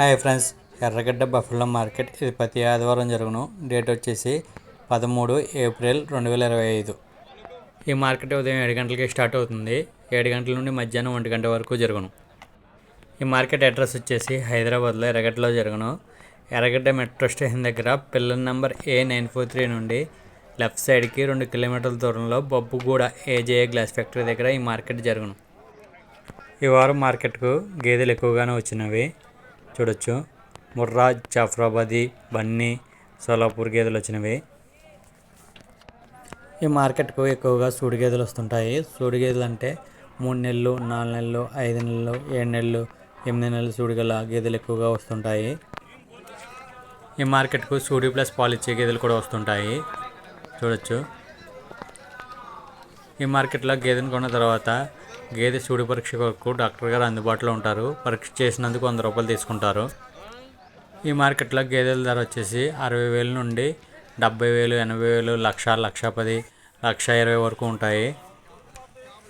Hi friends Erragadda buffalo market. ఇది ప్రతి ఆదివారం జరుగును. డేట్ వచ్చేసి పదమూడు ఏప్రిల్ రెండు వేల ఇరవై ఐదు. ఈ మార్కెట్ ఉదయం ఏడు గంటలకి స్టార్ట్ అవుతుంది. ఏడు గంటల నుండి మధ్యాహ్నం ఒంటి గంట వరకు జరుగును. ఈ మార్కెట్ అడ్రస్ వచ్చేసి హైదరాబాద్లో ఎర్రగడ్డలో జరుగును. ఎర్రగడ్డ మెట్రో స్టేషన్ దగ్గర pillar number A nine four three నుండి లెఫ్ట్ సైడ్కి రెండు కిలోమీటర్ల దూరంలో బొబ్బుగూడ ఏజేఏ గ్లాస్ ఫ్యాక్టరీ దగ్గర ఈ మార్కెట్ జరుగును. ఈ వారం మార్కెట్కు గేదెలు ఎక్కువగానే వచ్చినవి. చూడొచ్చు ముర్రా జాఫరాబాదీ బన్నీ సోలాపూర్ గేదెలు వచ్చినవి. ఈ మార్కెట్కు ఎక్కువగా సూడి గేదెలు వస్తుంటాయి. సూడి గేదెలు అంటే మూడు నెలలు నాలుగు నెలలు ఐదు నెలలు ఏడు నెలలు ఎనిమిది నెలలు సూడిగల గేదెలు ఎక్కువగా వస్తుంటాయి. ఈ మార్కెట్కు సూడి ప్లస్ పాలిచ్చే గేదెలు కూడా వస్తుంటాయి. చూడొచ్చు. ఈ మార్కెట్లో గేదెను కొన్న తర్వాత గేదె సూడి పరీక్ష కొరకు డాక్టర్ గారు అందుబాటులో ఉంటారు. పరీక్ష చేసినందుకు వంద రూపాయలు తీసుకుంటారు. ఈ మార్కెట్లో గేదెల ధర వచ్చేసి అరవై వేల నుండి డెబ్బై వేలు ఎనభై వేలు లక్ష లక్ష పది లక్ష ఇరవై వరకు ఉంటాయి.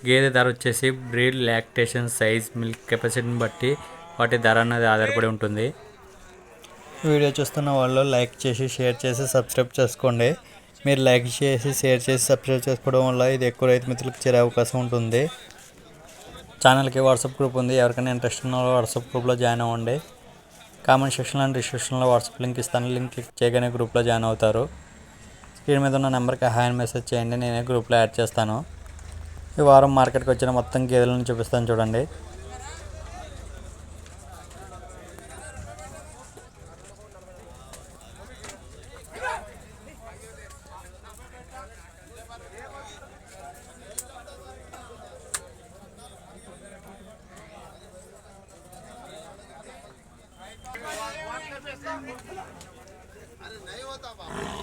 గేదె ధర వచ్చేసి బ్రీడ్ లాక్టేషన్ సైజ్ మిల్క్ కెపాసిటీని బట్టి వాటి ధర అనేది ఆధారపడి ఉంటుంది. వీడియో చూస్తున్న వాళ్ళు లైక్ చేసి షేర్ చేసి సబ్స్క్రైబ్ చేసుకోండి. మీరు లైక్ చేసి షేర్ చేసి సబ్స్క్రైబ్ చేసుకోవడం వల్ల ఇది ఎక్కువ రైతు మిత్రులకు చేరే అవకాశం ఉంటుంది. ఛానల్కి వాట్సాప్ గ్రూప్ ఉంది. ఎవరికైనా ఇంట్రెస్ట్ ఉన్న వాట్సాప్ గ్రూప్లో జాయిన్ అవ్వండి. కామెంట్ సెక్షన్లో అండ్ డిస్క్రిప్షన్లో వాట్సాప్ లింక్ ఇస్తాను. లింక్ క్లిక్ చేయగానే గ్రూప్లో జాయిన్ అవుతారు. స్క్రీన్ మీద ఉన్న నెంబర్కి హాయ్ అని మెసేజ్ చేయండి. నేనే గ్రూప్లో యాడ్ చేస్తాను. ఈ వారం మార్కెట్కి వచ్చిన మొత్తం గేదెలను చూపిస్తాను చూడండి. अरे नहीं होता बाबा।